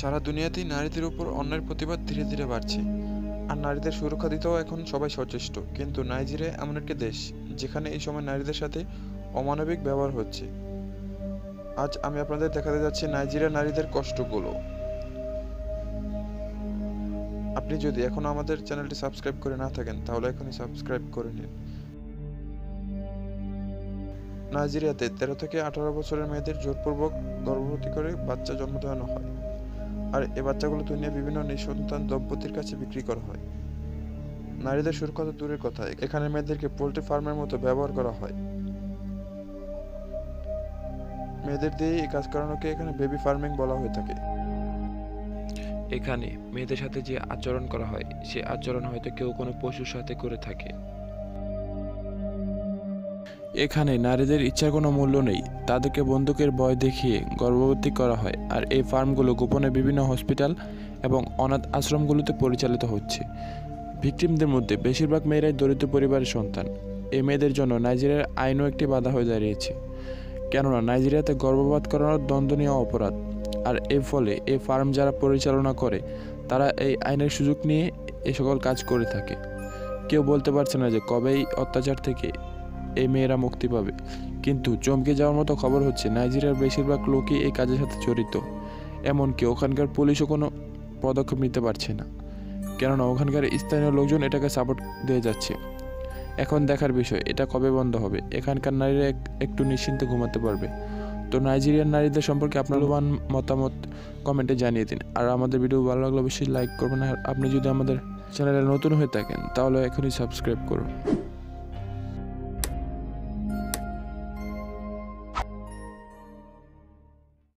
সারা দুনিয়াতেই নারীদের উপর অন্যায়ের প্রতিবাদ ধীরে ধীরে বাড়ছে। আর নারীদের সুরক্ষা দিতেও এখন সবাই সচেষ্ট। কিন্তু নাইজেরিয়া এমন একটি দেশ, যেখানে এই সময় নারীদের সাথে অমানবিক ব্যবহার হচ্ছে। আজ আমি আপনাদের দেখাতে যাচ্ছি নাইজেরিয়া নারীদের কষ্টগুলো। আপনি যদি এখনও আমাদের চ্যানেলটি সাবস্ক্রাইব করে না থাকেন, তাহলে এখনই সাবস্ক্রাইব করে নিন। নাইজেরিয়াতে তেরো থেকে আঠারো বছরের মেয়েদের জোরপূর্বক গর্ভবতী করে বাচ্চা জন্ম দেওয়ানো হয়। আর এ বাচ্চাগুলো দুনিয়া বিভিন্ন নিঃসন্তান দম্পতির কাছে বিক্রি করা হয়। নারীদের সুরক্ষা তো দূরের কথা। এখানে মেয়েদেরকে পোল্ট্রি ফার্মের মতো ব্যবহার করা হয়। মেয়েদের দিয়ে এই কাজ করানোকে এখানে বেবি ফার্মিং বলা হয়ে থাকে। এখানে মেয়েদের সাথে যে আচরণ করা হয়, সে আচরণ হয়তো কেউ কোনো পশুর সাথে করে থাকে। এখানে নারীদের ইচ্ছার কোনো মূল্য নেই। তাদেরকে বন্দুকের ভয় দেখিয়ে গর্ভবতী করা হয় আর এই ফার্মগুলো গোপনে বিভিন্ন হসপিটাল এবং অনাথ আশ্রমগুলোতে পরিচালিত হচ্ছে। ভিকটিমদের মধ্যে বেশিরভাগ মেয়েরাই দরিদ্র পরিবারের সন্তান। এই মেয়েদের জন্য নাইজেরিয়ার আইনও একটি বাধা হয়ে দাঁড়িয়েছে। কেননা নাইজেরিয়াতে গর্ভপাত করানো দণ্ডনীয় অপরাধ। আর এর ফলে এই ফার্ম যারা পরিচালনা করে, তারা এই আইনের সুযোগ নিয়ে এ সকল কাজ করে থাকে। কেউ বলতে পারছে না যে কবে এই অত্যাচার থেকে এই মেয়েরা মুক্তি পাবে। কিন্তু চমকে যাওয়ার মতো খবর হচ্ছে, নাইজেরিয়ার বেশিরভাগ লোকই এই কাজের সাথে জড়িত। এমনকি ওখানকার পুলিশও কোনো পদক্ষেপ নিতে পারছে না। কেননা ওখানকার স্থানীয় লোকজন এটাকে সাপোর্ট দিয়ে যাচ্ছে। এখন দেখার বিষয়, এটা কবে বন্ধ হবে? এখানকার নারীরা একটু নিশ্চিন্তে ঘুমাতে পারবে। তো নাইজেরিয়ার নারীদের সম্পর্কে আপনার মূল্যবান মতামত কমেন্টে জানিয়ে দিন। আর আমাদের ভিডিও ভালো লাগলে অবশ্যই লাইক করবেন। আর আপনি যদি আমাদের চ্যানেলে নতুন হয়ে থাকেন, তাহলে এখনই সাবস্ক্রাইব করুন।